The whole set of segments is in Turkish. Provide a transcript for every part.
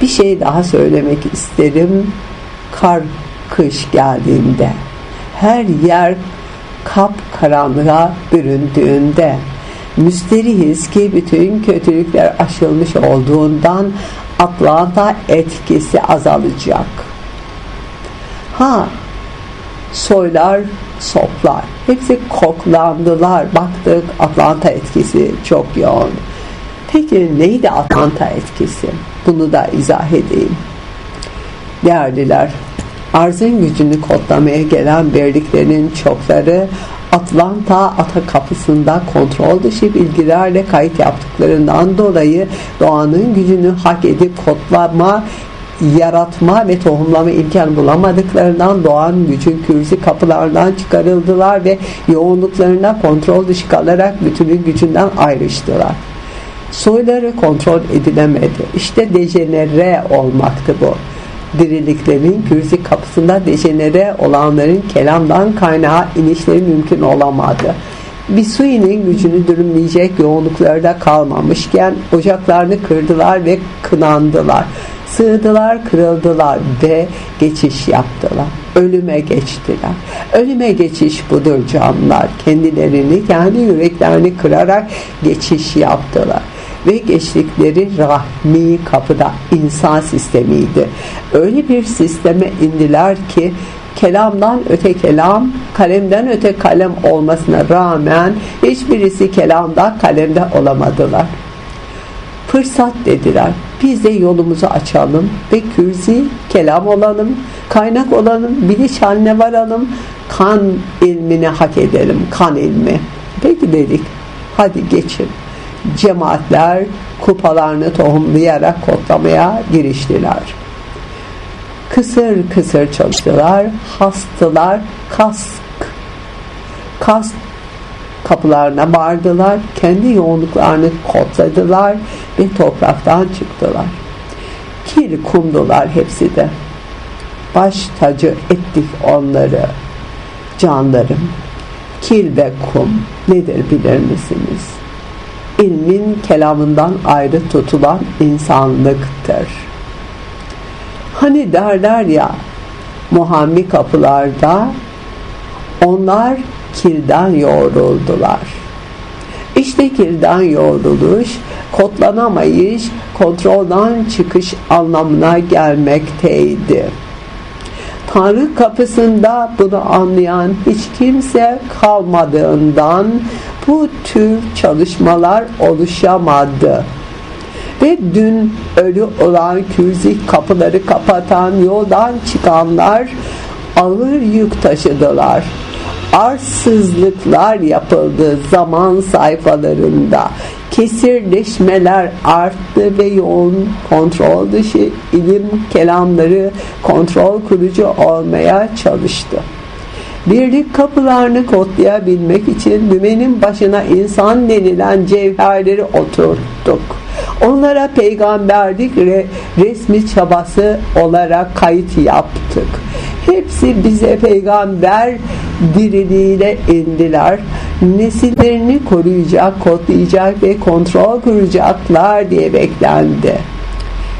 Bir şey daha söylemek isterim. Kar kış geldiğinde her yer kap karanlığa büründüğünde müsterihiz ki bütün kötülükler aşılmış olduğundan Atlanta etkisi azalacak. Ha soylar, soplar hepsi koklandılar. Baktık Atlanta etkisi çok yoğun. Peki neydi Atlanta etkisi? Bunu da izah edeyim. Değerliler, arzın gücünü kodlamaya gelen birliklerin çokları Atlanta ata kapısında kontrol dışı bilgilerle kayıt yaptıklarından dolayı doğanın gücünü hak edip kodlama yaratma ve tohumlama imkanı bulamadıklarından doğan gücün kürsi kapılardan çıkarıldılar ve yoğunluklarına kontrol dışı kalarak bütünün gücünden ayrıştılar. Soyları kontrol edilemedi. İşte dejenere olmaktı bu diriliklerin kürsi kapısında dejenere olanların kelamdan kaynağı inişleri mümkün olamadı. Bir suyinin gücünü dürümleyecek yoğunluklarda kalmamışken ocaklarını kırdılar ve kınandılar. Sığdılar, kırıldılar ve geçiş yaptılar. Ölüme geçtiler. Ölüme geçiş budur canlılar. Kendilerini, kendi yüreklerini kırarak geçiş yaptılar ve geçtikleri rahmi kapıda insan sistemiydi. Öyle bir sisteme indiler ki kelamdan öte kelam, kalemden öte kalem olmasına rağmen hiçbirisi kelamda kalemde olamadılar. Fırsat dediler. Biz de yolumuzu açalım ve kürzi kelam olalım, kaynak olalım, biliş haline varalım, kan ilmini hak edelim, kan ilmi. Peki dedik, hadi geçin cemaatler kupalarını tohumlayarak kodlamaya giriştiler. Kısır kısır çalıştılar, hastılar, kask, kask kapılarına vardılar, kendi yoğunluklarını kodladılar ve topraktan çıktılar. Kil kumdular hepsi de. Baş tacı ettik onları. Canlarım, kil ve kum nedir bilir misiniz? İlmin kelamından ayrı tutulan insanlıktır. Hani derler ya Muhammi kapılarda onlar kilden yoğruldular. İşte kilden yoğruluş, kodlanamayış, kontroldan çıkış anlamına gelmekteydi. Tanrı kapısında bunu anlayan hiç kimse kalmadığından bu tür çalışmalar oluşamadı. Ve dün ölü olan kürzik kapıları kapatan yoldan çıkanlar ağır yük taşıdılar. Arsızlıklar yapıldı zaman sayfalarında. Kesirleşmeler arttı ve yoğun kontrol dışı ilim kelamları kontrol kurucu olmaya çalıştı. Birlik kapılarını kodlayabilmek için dümenin başına insan denilen cevherleri oturttuk. Onlara peygamberlik re, resmi çabası olarak kayıt yaptık. Hepsi bize peygamber diriliğiyle indiler. Nesillerini koruyacak, kodlayacak ve kontrol kuracaklar diye beklendi.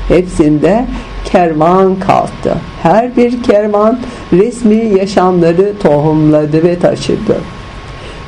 Hepsinde kervan kalktı. Her bir kervan resmi yaşamları tohumladı ve taşıdı.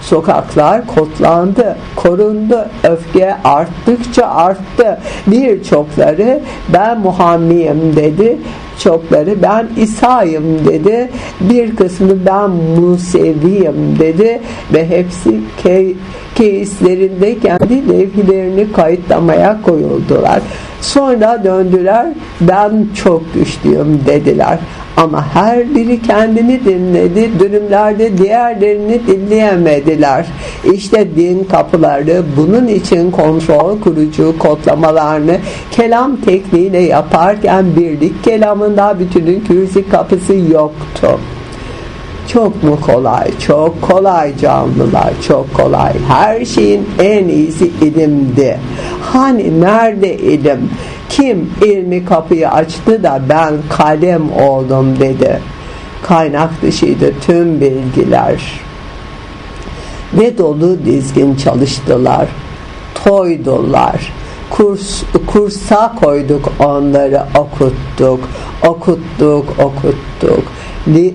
Sokaklar kotlandı, korundu, öfke arttıkça arttı. Birçokları ben Muhammed'im dedi, çokları ben İsa'yım dedi, bir kısmı ben Musevi'yim dedi ve hepsi ke keislerinde kendi levhilerini kayıtlamaya koyuldular. Sonra döndüler ben çok güçlüyüm dediler. Ama her biri kendini dinledi. Dönümlerde diğerlerini dinleyemediler. İşte din kapıları bunun için kontrol kurucu kodlamalarını kelam tekniğiyle yaparken birlik kelamında bütünün kürsi kapısı yoktu. Çok mu kolay? Çok kolay canlılar, çok kolay. Her şeyin en iyisi ilimdi. Hani nerede ilim? Kim ilmi kapıyı açtı da ben kalem oldum dedi. Kaynak dışıydı tüm bilgiler. Ve dolu dizgin çalıştılar. Toydular. Kurs, kursa koyduk onları okuttuk okuttuk okuttuk. Li,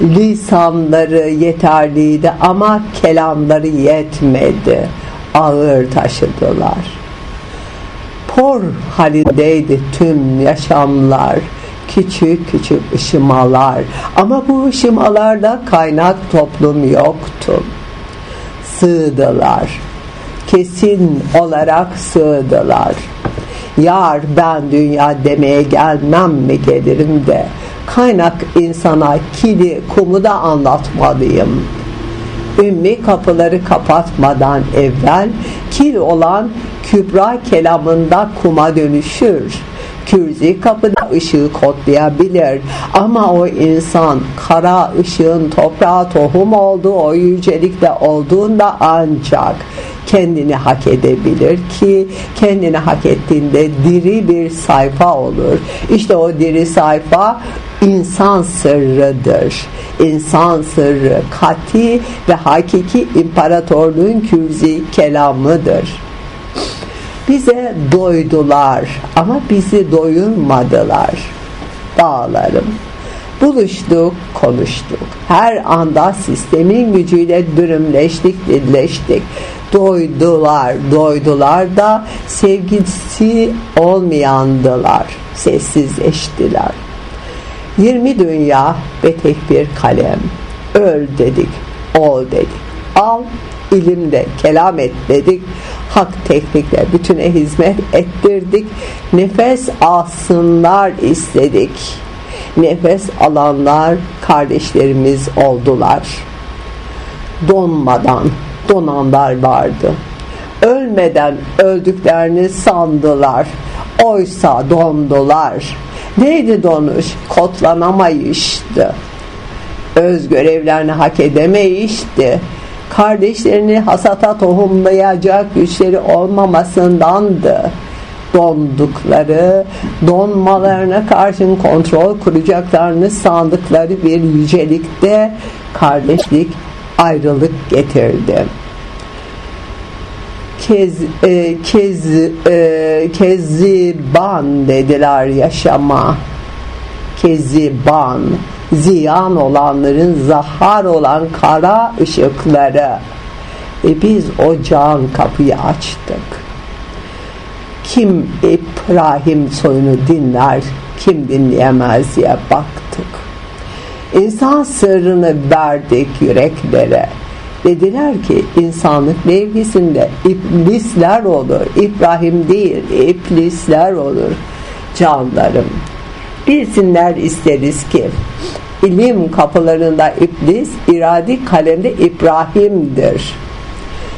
lisanları yeterliydi ama kelamları yetmedi. Ağır taşıdılar. Por halindeydi tüm yaşamlar. Küçük küçük ışımalar. Ama bu ışımalarda kaynak toplum yoktu. Sığdılar kesin olarak sığdılar. Yar ben dünya demeye gelmem mi gelirim de kaynak insana kili kumu da anlatmalıyım. Ümmi kapıları kapatmadan evvel kil olan kübra kelamında kuma dönüşür. Kürzi kapıda ışığı kodlayabilir. Ama o insan kara ışığın toprağa tohum olduğu o yücelikte olduğunda ancak kendini hak edebilir ki kendini hak ettiğinde diri bir sayfa olur. İşte o diri sayfa insan sırrıdır. İnsan sırrı kati ve hakiki imparatorluğun kürzi kelamıdır. Bize doydular ama bizi doyurmadılar. Dağlarım. Buluştuk, konuştuk. Her anda sistemin gücüyle dürümleştik, dilleştik. Doydular, doydular da sevgisi olmayandılar. Sessizleştiler. 20 dünya ve tek bir kalem. Öl dedik, ol dedik. Al, ilimde kelam et dedik hak teknikle bütüne hizmet ettirdik. Nefes alsınlar istedik. Nefes alanlar kardeşlerimiz oldular. Donmadan donanlar vardı. Ölmeden öldüklerini sandılar. Oysa dondular. Neydi donuş? Kotlanamayıştı. Öz görevlerini hak edemeyişti kardeşlerini hasata tohumlayacak güçleri olmamasındandı dondukları, donmalarına karşın kontrol kuracaklarını sandıkları bir yücelikte kardeşlik ayrılık getirdi. Kez, e, kez, e, keziban dediler yaşama. Keziban ziyan olanların zahar olan kara ışıkları ve biz ocağın kapıyı açtık kim İbrahim soyunu dinler kim dinleyemez diye baktık insan sırrını verdik yüreklere dediler ki insanlık mevkisinde iblisler olur İbrahim değil iblisler olur canlarım bilsinler isteriz ki ilim kapılarında iblis, iradi kalemde İbrahim'dir.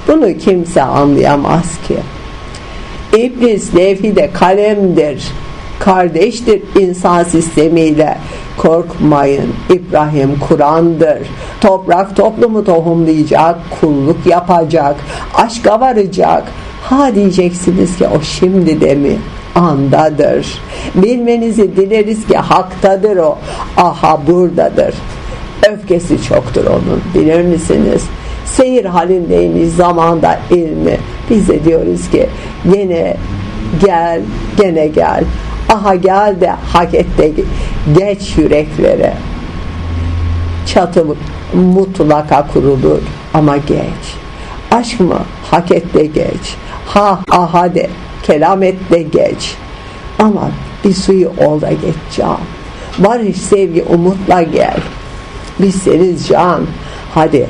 Bunu kimse anlayamaz ki. İblis levhide kalemdir, kardeştir insan sistemiyle. Korkmayın, İbrahim Kur'an'dır. Toprak toplumu tohumlayacak, kulluk yapacak, aşka varacak. Ha diyeceksiniz ki o şimdi de mi? andadır. Bilmenizi dileriz ki haktadır o. Aha buradadır. Öfkesi çoktur onun. Bilir misiniz? Seyir halindeymiş zamanda ilmi. Biz de diyoruz ki gene gel, gene gel. Aha gel de hak et de geç yüreklere. Çatı mutlaka kurulur ama geç. Aşk mı? Hak et de geç. Ha aha de kelam et de geç. Ama bir suyu ol da geç can. Barış, sevgi, umutla gel. Biz seniz can. Hadi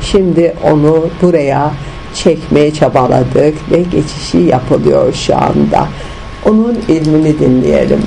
şimdi onu buraya çekmeye çabaladık ve geçişi yapılıyor şu anda. Onun ilmini dinleyelim.